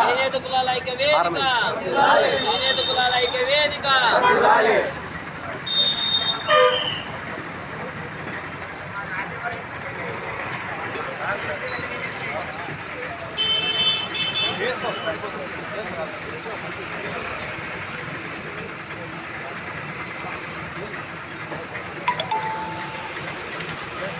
చేనేత కులాల ఐక్య వేదిక చేనేత కులాల ఐక్య వేదిక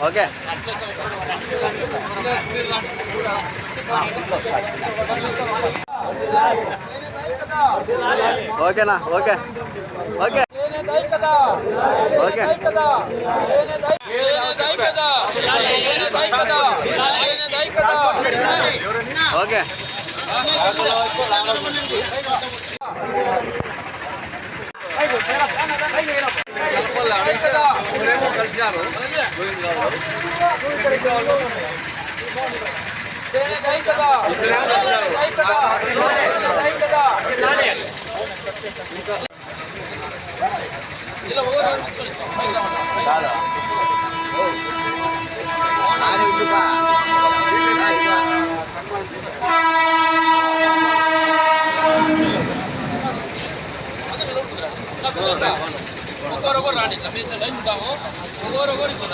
ఓకే ఓకేనా ఓకే ఓకే చేనేత ఐక్యత ఓకే. కలిసినారు కలిసినారు కాదా ஒவ்வொருவர் ராணி தமிழ் இருந்தாலும் ஒவ்வொருவர் இப்போ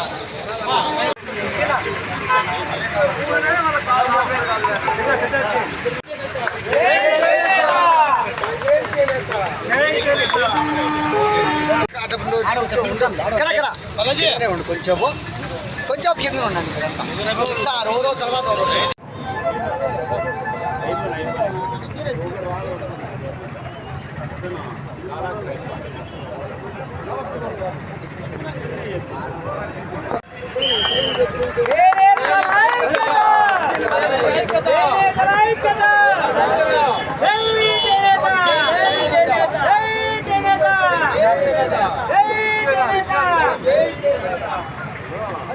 ఒకరొకరు ఇట్లా కొంచెము కొంచెం కింద ఉండండి మీరంతా సార్ ఓ రోజు తర్వాత ఓ రోజు ఓకే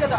కదా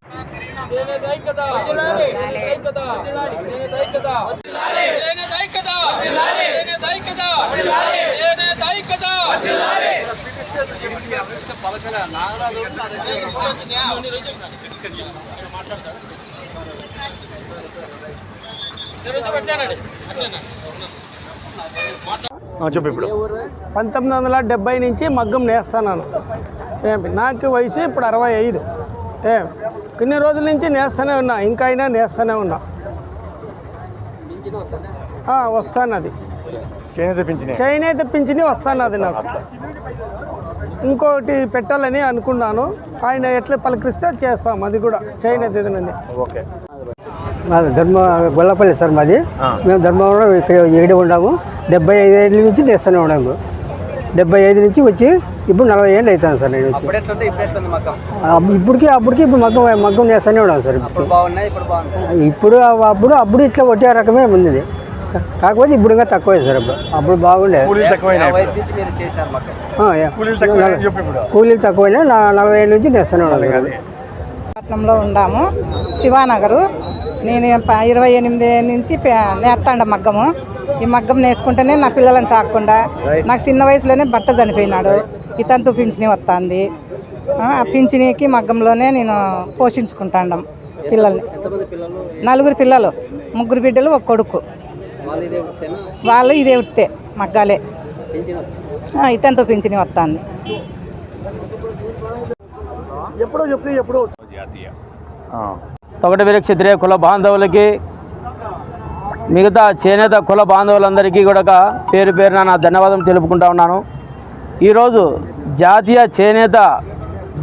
చెప్పు ఇప్పుడు. పంతొమ్మిది వందల డెబ్బై నుంచి మగ్గం నేస్తాను నాకు వయసు ఇప్పుడు అరవై ఐదు. ఏం కొన్ని రోజుల నుంచి నేస్తూనే ఉన్నా. ఇంకా అయినా నేస్తూనే ఉన్నా. ఆ, వస్తానది. చేనేత పింఛనే. వస్తానది నాకు. ఇంకోటి పెట్టాలని అనుకున్నాను. ఆయన ఎట్లా పలకరిస్తే చేస్తాం అది కూడా చేనేత ఏదైనా ఓకే. మాది ధర్మ గొల్లపల్లి సార్ మాది. మేము ధర్మవరం ఇక్కడ ఇక్కడ ఉన్నాము డెబ్బై ఐదు ఏళ్ళ నుంచి చేస్తూనే ఉన్నాము. డెబ్బై ఐదు నుంచి వచ్చి ఇప్పుడు నలభై ఏళ్ళు అవుతాను సార్ నేను వచ్చి. అప్పుడు- ఇప్పటికి అప్పటికి ఇప్పుడు మగ్గం మగ్గం చేస్తూనే ఉన్నాం సార్ ఇప్పుడు ఇప్పుడు అప్పుడు అప్పుడు ఇట్లా ఒకే రకమే ఉంది కాకపోతే ఇప్పుడు ఇంకా తక్కువే సార్ అప్పుడు. అప్పుడు బాగుండే. కూలీలు తక్కువైనా వయసు నుంచి మీరు చేశారు మగ్గం. ఆ, యా. కూలీలు తక్కువైనా చెప్పు ఇప్పుడు. కూలీలు తక్కువైనా నా- నలభై ఏళ్ళ నుంచి చేస్తూనే ఉన్నాం సార్. అది. పట్నంలో ఉండాము. శివానగరు. నేను ప- ఇరవై ఎనిమిది నుంచి పే- నేస్తాండ మగ్గము. ఈ మగ్గం నేసుకుంటేనే నా పిల్లలను సాకకుండా నాకు చిన్న వయసులోనే భర్త చనిపోయినాడు. ఇతంతు పింఛని వస్తుంది ఆ పింఛనీకి మగ్గంలోనే నేను పోషించుకుంటాండం పిల్లల్ని. నలుగురు పిల్లలు ముగ్గురు బిడ్డలు ఒక కొడుకు. వాళ్ళు ఇదే ఉట్టే మగ్గాలే. ఆ, ఇతంతు పింఛని వస్తుంది ఎప్పుడో చెప్తే ఎప్పుడో ఆ. తొగటి వీర క్షత్రియ కుల బాంధవులకి మిగతా చేనేత కుల బాంధవులందరికీ కూడా పేరు పేరున నా ధన్యవాదం తెలుపుకుంటా ఉన్నాను. ఈరోజు జాతీయ చేనేత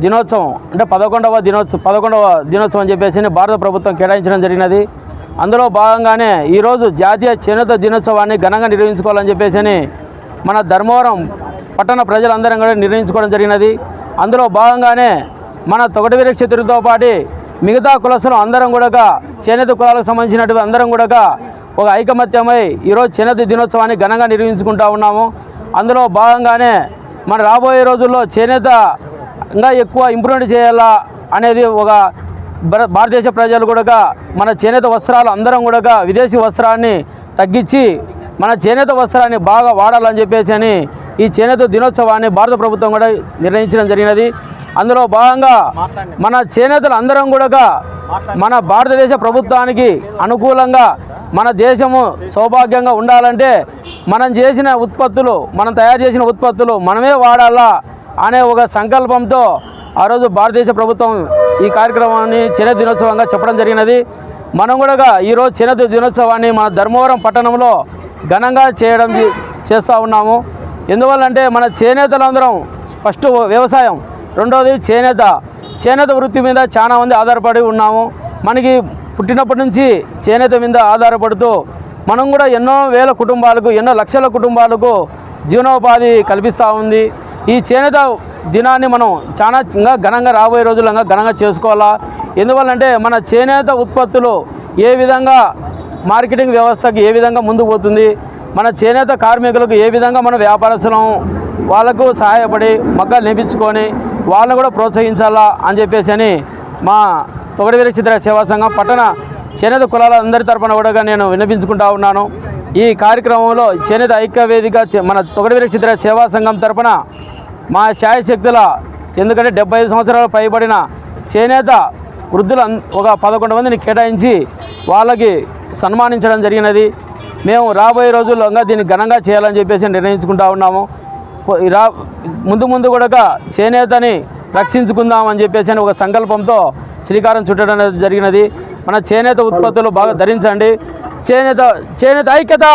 దినోత్సవం అంటే పదకొండవ దినోత్సవం పదకొండవ దినోత్సవం అని చెప్పేసి భారత ప్రభుత్వం కేటాయించడం జరిగినది. అందులో భాగంగానే ఈరోజు జాతీయ చేనేత దినోత్సవాన్ని ఘనంగా నిర్వహించుకోవాలని చెప్పేసి మన ధర్మవరం పట్టణ ప్రజలందరం కూడా నిర్ణయించుకోవడం జరిగినది. అందులో భాగంగానే మన తొగటి వీర పాటు మిగతా కులసులు అందరం కూడా చేనేత కులాలకు సంబంధించినటువంటి అందరం కూడా ఒక ఐకమత్యమై ఈరోజు చేనేత దినోత్సవాన్ని ఘనంగా నిర్వహించుకుంటా ఉన్నాము. అందులో భాగంగానే మన రాబోయే రోజుల్లో చేనేత ఇంకా ఎక్కువ ఇంప్రూవ్మెంట్ చేయాలా అనేది ఒక భారతదేశ ప్రజలు కూడా మన చేనేత వస్త్రాలు అందరం కూడా విదేశీ వస్త్రాన్ని తగ్గించి మన చేనేత వస్త్రాన్ని బాగా వాడాలని చెప్పేసి అని ఈ చేనేత దినోత్సవాన్ని భారత ప్రభుత్వం కూడా నిర్ణయించడం జరిగినది. అందులో భాగంగా మన చేనేతలు అందరం కూడా మన భారతదేశ ప్రభుత్వానికి అనుకూలంగా మన దేశము సౌభాగ్యంగా ఉండాలంటే మనం చేసిన ఉత్పత్తులు మనం తయారు చేసిన ఉత్పత్తులు మనమే వాడాలా అనే ఒక సంకల్పంతో ఆ రోజు భారతదేశ ప్రభుత్వం ఈ కార్యక్రమాన్ని చిన్న దినోత్సవంగా చెప్పడం జరిగినది. మనం కూడా ఈరోజు చిన్న దినోత్సవాన్ని మన ధర్మవరం పట్టణంలో ఘనంగా చేయడం చేస్తూ ఉన్నాము. ఎందువల్లంటే మన చేనేతలందరం ఫస్ట్ వ్యవసాయం రెండవది చేనేత. చేనేత వృత్తి మీద చాలామంది ఆధారపడి ఉన్నాము. మనకి పుట్టినప్పటి నుంచి చేనేత మీద ఆధారపడుతూ మనం కూడా ఎన్నో వేల కుటుంబాలకు ఎన్నో లక్షల కుటుంబాలకు జీవనోపాధి కల్పిస్తూ ఉంది. ఈ చేనేత దినాన్ని మనం చాలా ఇంకా ఘనంగా రాబోయే రోజులంగా ఘనంగా చేసుకోవాలా? ఎందువల్లంటే మన చేనేత ఉత్పత్తులు ఏ విధంగా మార్కెటింగ్ వ్యవస్థకి ఏ విధంగా ముందుకు పోతుంది? మన చేనేత కార్మికులకు ఏ విధంగా మన వ్యాపారస్తులం వాళ్ళకు సహాయపడి మగ్గాలు నేర్పించుకొని వాళ్ళని కూడా ప్రోత్సహించాలా అని చెప్పేసి అని మా తొగడివేరి చిత్ర సేవా సంఘం పట్టణ చేనేత కులాల అందరి తరపున కూడా నేను వినిపించుకుంటా ఉన్నాను. ఈ కార్యక్రమంలో చేనేత ఐక్య వేదిక చే- మన తొగడి చిత్ర సేవా సంఘం తరపున మా ఛాయశక్తుల ఎందుకంటే డెబ్బై ఐదు సంవత్సరాలు పైబడిన చేనేత వృద్ధులు ఒక పదకొండు మందిని కేటాయించి వాళ్ళకి సన్మానించడం జరిగినది. మేము రాబోయే రోజుల్లో దీన్ని ఘనంగా చేయాలని చెప్పేసి నిర్ణయించుకుంటా ఉన్నాము. రా ముందు ముందు కూడా చేనేతని రక్షించుకుందామని చెప్పేసి అని ఒక సంకల్పంతో శ్రీకారం చుట్టడం అనేది జరిగినది. మన చేనేత ఉత్పత్తులు బాగా ధరించండి. చేనేత చేనేత ఐక్యత!